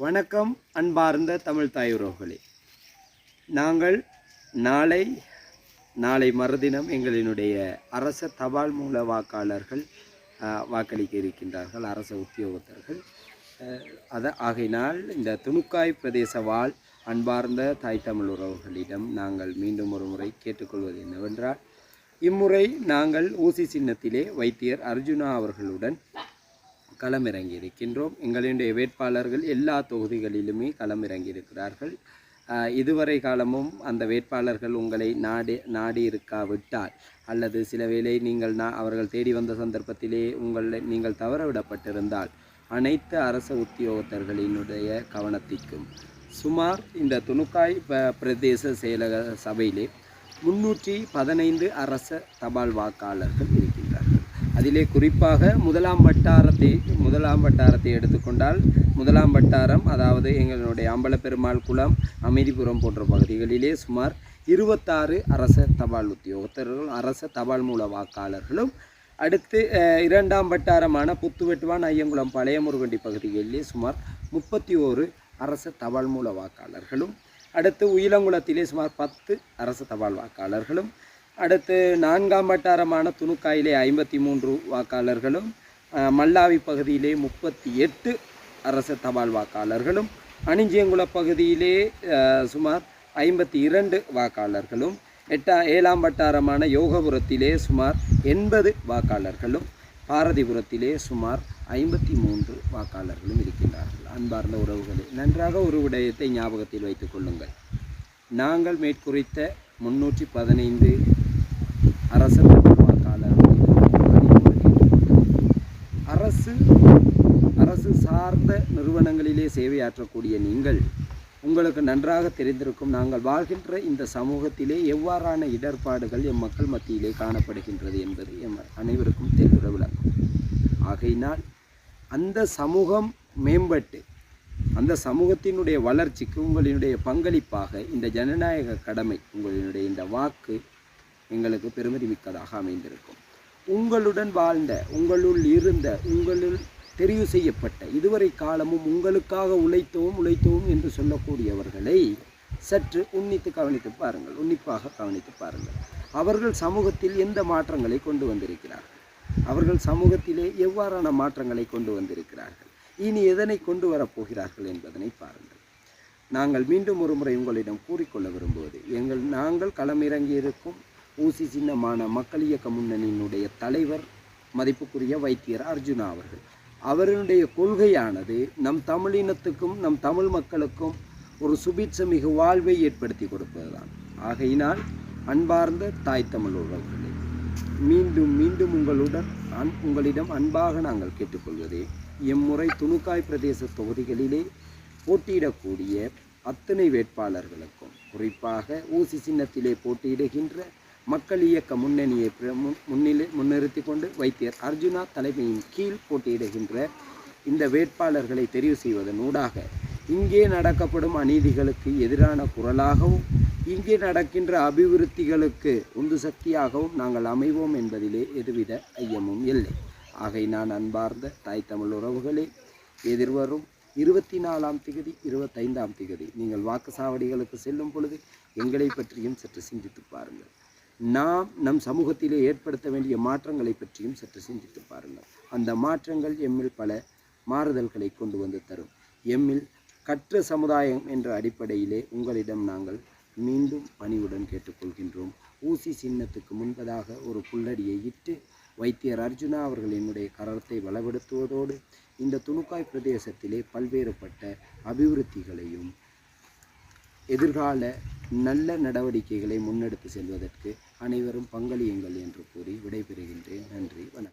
வணக்கம் அன்பார்ந்த தமிழ் தாயுறவுகளே நாங்கள் நாளை நாளை மறுதினம் எங்களினுடைய அரச தபால் மூல வாக்காளர்கள் வாக்களிக்க இருக்கின்றார்கள் அரச உத்தியோகத்தர்கள். அதை ஆகையினால் இந்த துணுக்காய் பிரதேச வாழ் அன்பார்ந்த தாய் தமிழ் உறவுகளிடம் நாங்கள் மீண்டும் ஒரு முறை கேட்டுக்கொள்வது என்னவென்றால் இம்முறை நாங்கள் ஊசி சின்னத்திலே வைத்தியர் அர்ஜுனா அவர்களுடன் களமிறங்கி இருக்கின்றோம் எங்களுடைய வேட்பாளர்கள் எல்லா தொகுதிகளிலுமே களமிறங்கி இருக்கிறார்கள் இதுவரை காலமும் அந்த வேட்பாளர்கள் உங்களை நாடி நாடி இருக்காவிட்டால் அல்லது சில வேளை நீங்கள் நா அவர்கள் தேடி வந்த சந்தர்ப்பத்திலே உங்களை நீங்கள் தவறவிடப்பட்டிருந்தால் அனைத்து அரச உத்தியோகத்தர்களினுடைய கவனத்திற்கும். சுமார் இந்த துணுக்காய் ப- பிரதேச செயலக சபையிலே முன்னூற்றி பதினைந்து அரச தபால் வாக்காளர்கள் அதிலே குறிப்பாக முதலாம் வட்டாரத்தை முதலாம் வட்டாரத்தை எடுத்துக்கொண்டால் முதலாம் வட்டாரம் அதாவது எங்களுடைய அம்பலப்பெருமாள் குளம் அமைதிபுரம் போன்ற பகுதிகளிலே சுமார் இருபத்தாறு அரச தபால் உத்தியோகத்தர்களும் அரச தபால் மூல வாக்காளர்களும் அடுத்து இரண்டாம் வட்டாரமான புத்துவெட்டுவான் ஐயங்குளம் பழைய முருகண்டி பகுதிகளிலே சுமார் முப்பத்தி ஓரு அரச தபால் மூல வாக்காளர்களும் அடுத்து உயிலங்குளத்திலே சுமார் பத்து அரச தபால் வாக்காளர்களும் அடுத்து நான்காம் வட்டாரமான துணுக்காயிலே ஐம்பத்தி மூன்று வாக்காளர்களும் மல்லாவி பகுதியிலே முப்பத்தி எட்டு அரச தபால் வாக்காளர்களும் அணிஞ்சியங்குள பகுதியிலே சுமார் ஐம்பத்தி இரண்டு வாக்காளர்களும் எட்டா ஏழாம் வட்டாரமான யோகபுரத்திலே சுமார் எண்பது வாக்காளர்களும் பாரதிபுரத்திலே சுமார் ஐம்பத்தி மூன்று வாக்காளர்களும் இருக்கின்றார்கள். அன்பார்ந்த உறவுகளே நன்றாக ஒரு விடயத்தை ஞாபகத்தில் வைத்துக் கொள்ளுங்கள். நாங்கள் மேற்குறித்த முன்னூற்றி பதினைந்து அரசு தபால் அரசு அரசு சார்ந்த நிறுவனங்களிலே சேவையாற்றக்கூடிய நீங்கள் உங்களுக்கு நன்றாக தெரிந்திருக்கும் நாங்கள் வாழ்கின்ற இந்த சமூகத்திலே எவ்வாறான இடர்பாடுகள் எம் மக்கள் மத்தியிலே காணப்படுகின்றது என்பது எம் அனைவருக்கும் தெளிவுற விளக்கம். ஆகையினால் அந்த சமூகம் மேம்பட்டு அந்த சமூகத்தினுடைய வளர்ச்சிக்கு உங்களினுடைய பங்களிப்பாக இந்த ஜனநாயக கடமை உங்களினுடைய இந்த வாக்கு எங்களுக்கு பெருமதி மிக்கதாக அமைந்திருக்கும். உங்களுடன் வாழ்ந்த உங்களுள் இருந்த உங்களுள் தெரிவு செய்யப்பட்ட இதுவரை காலமும் உங்களுக்காக உழைத்தோம் உழைத்தோம் என்று சொல்லக்கூடியவர்களை சற்று உன்னித்து கவனித்து பாருங்கள். உன்னிப்பாக கவனித்து பாருங்கள். அவர்கள் சமூகத்தில் எந்த மாற்றங்களை கொண்டு வந்திருக்கிறார்கள்? அவர்கள் சமூகத்திலே எவ்வாறான மாற்றங்களை கொண்டு வந்திருக்கிறார்கள்? இனி எதனை கொண்டு வரப்போகிறார்கள் என்பதனை பாருங்கள். நாங்கள் மீண்டும் ஒரு முறை உங்களிடம் கூறிக்கொள்ள விரும்புவது எங்கள் நாங்கள் களமிறங்கியிருக்கும் ஊசி சின்னமான மக்கள் இயக்க முன்னணியினுடைய தலைவர் மதிப்புக்குரிய வைத்தியர் அர்ஜுனா அவர்கள். அவருடைய கொள்கையானது நம் தமிழினத்துக்கும் நம் தமிழ் மக்களுக்கும் ஒரு சுபிட்சமிகு வாழ்வை ஏற்படுத்தி கொடுப்பதுதான். ஆகையினால் அன்பார்ந்த தாய் தமிழ் உறவுகளே மீண்டும் மீண்டும் உங்களுடன் அன் உங்களிடம் அன்பாக நாங்கள் கேட்டுக்கொள்வதே எம்முறை துணுக்காய் பிரதேச தொகுதிகளிலே போட்டியிடக்கூடிய அத்தனை வேட்பாளர்களுக்கும் குறிப்பாக ஊசி சின்னத்திலே போட்டியிடுகின்ற மக்கள் இயக்க முன்னணியை முன்னிலை முன்னிறுத்தி கொண்டு வைத்தியர் அர்ஜுனா தலைமையின் கீழ் போட்டியிடுகின்ற இந்த வேட்பாளர்களை தெரிவு செய்வதன் ஊடாக இங்கே நடக்கப்படும் அநீதிகளுக்கு எதிரான குரலாகவும் இங்கே நடக்கின்ற அபிவிருத்திகளுக்கு உந்து சக்தியாகவும் நாங்கள் அமைவோம் என்பதிலே எதுவித ஐயமும் இல்லை. ஆகை நான் அன்பார்ந்த தாய் தமிழ் உறவுகளே எதிர்வரும் இருபத்தி நாலாம் திகதி இருபத்தைந்தாம் திகதி நீங்கள் வாக்குச்சாவடிகளுக்கு செல்லும் பொழுது எங்களை பற்றியும் சற்று சிந்தித்து பாருங்கள். நாம் நம் சமூகத்திலே ஏற்படுத்த வேண்டிய மாற்றங்களை பற்றியும் சற்று சிந்தித்து பாருங்கள். அந்த மாற்றங்கள் எம்மில் பல மாறுதல்களை கொண்டு வந்து தரும். எம்மில் கற்ற சமுதாயம் என்ற அடிப்படையிலே உங்களிடம் நாங்கள் மீண்டும் பணிவுடன் கேட்டுக்கொள்கின்றோம். ஊசி சின்னத்துக்கு முன்பதாக ஒரு புல்லடியை இட்டு வைத்தியர் அர்ஜுனா அவர்கள் என்னுடைய கரத்தை வளப்படுத்துவதோடு இந்த துணுக்காய் பிரதேசத்திலே பல்வேறுபட்ட அபிவிருத்திகளையும் எதிர்கால நல்ல நடவடிக்கைகளை முன்னெடுத்து செல்வதற்கு அனைவரும் பங்களியுங்கள் என்று கூறி விடைபெறுகின்றேன். நன்றி வணக்கம்.